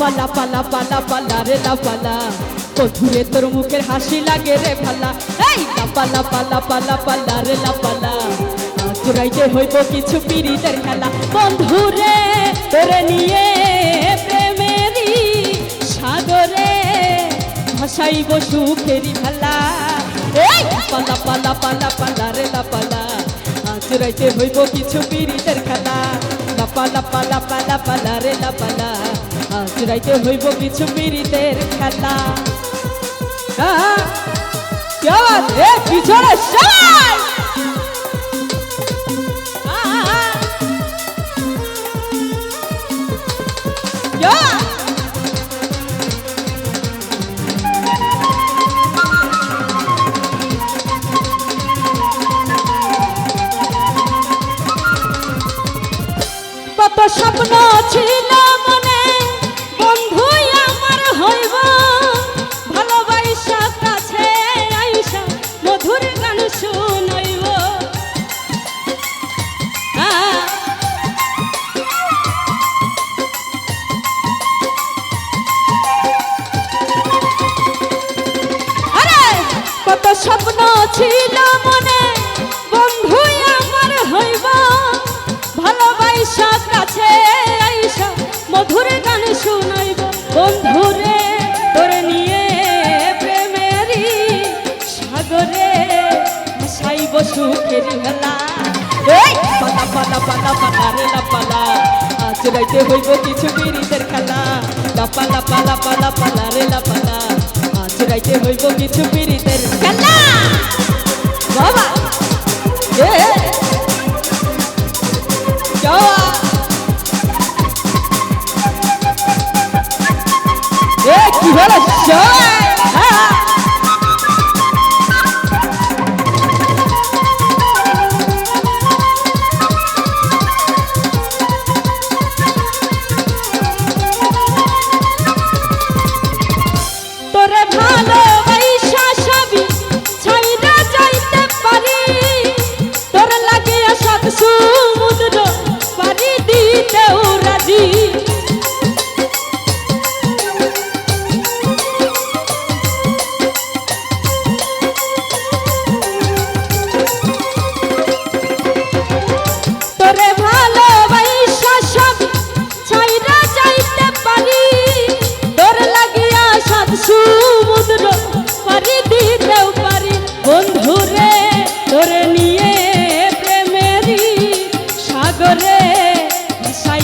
লাপালা পালা পালা পালা রে লাপালা বন্ধুরে তোর মুখের হাসি লাগে রে ভালা। এই লাপালা পালা পালা পালা রে লাপালা চুরাইতে হইব কিছু পিরিতের খেলা। বন্ধুরে তোরে নিয়ে প্রেমেরই সাগরে ভাসাইব সুখেরি খেলা। এই পালা পালা পালা পালা রে লাপালা চুরাইতে হইব কিছু পিরিতের খেলা। লাপালা পালা পালা পালা রে লাপালা আজরাইতে হইব কিছু মিরিতের খাতা। পিছনে সবাই! কত স্বপ্ন ছিল স্বপ্ন ছিল মনে। বন্ধু আমার হইব। ভালোবাসা কাছে আইসা, মধুর গান শুনাইব। বন্ধুরে, তোর নিয়ে প্রেমেরই সাগরে হাসাইব সুখের এই, পালা পালা পালা পালা রে লাপালা আজ রাইতে হইব কিছু পিরিতের খেলা। লাপালা পালা পালা পালা রে লাপালা রাইতে হইব কিছু পিড়িতের খেলা বাবা! যাওয়া। কি হলো জয়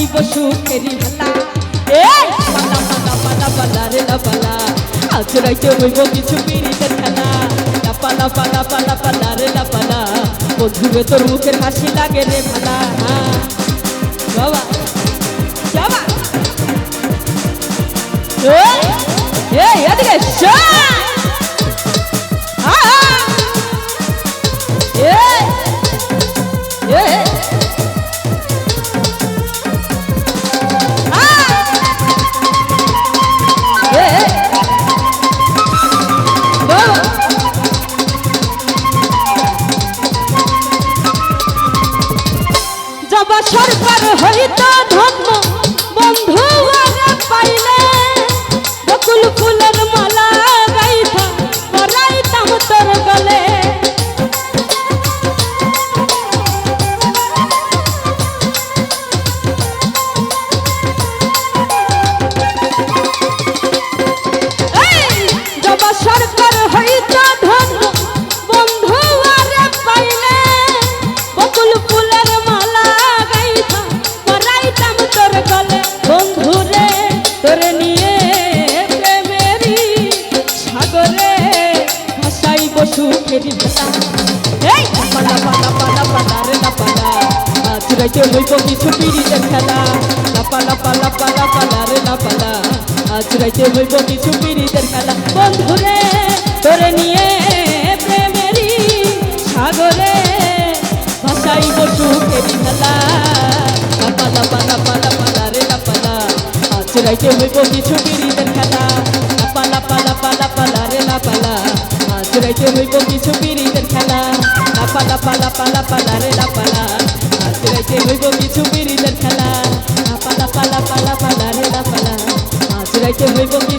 সাইব সুখেরি ভালা এই পালা পালা পালা রে পালা। আজ রাইতে হইব কিছু পিরিতের খেলা। লা, পালা পালা পালা পালা রে লা, পালা। বন্ধুরে তোর মুখের হাসি লাগে রে ভালা বাবা বাবা। এই সরকার হইত সুখেরি ভেলা এই পালা পালা পালা পালা রে না পালা আজ রাইতে হইব কিছু পিড়িতে খেলা না পালা পালা পালা পালা রে না পালা আজ রাইতে হইব কিছু পিড়িতের খেলা বন্ধুরে তোরে নিয়ে প্রেমেরই সাগরে ভাসাইব সুখেরি খেলা না পালা পালা পালা পালা রে না পালা আজ রাইতে হইব কিছু পিড়িতের খেলা পালা পালা পালা পালা রে না পালা রাইতে হইব কিছু বিড়িদের খেলা। না পালা পালা পালা পালা রে লা পালা আজ রাইতে হইব কিছু বিড়িদের খেলা। না পালা পালা পালা পালা রে লা পালা আজ খাইতে হইব কি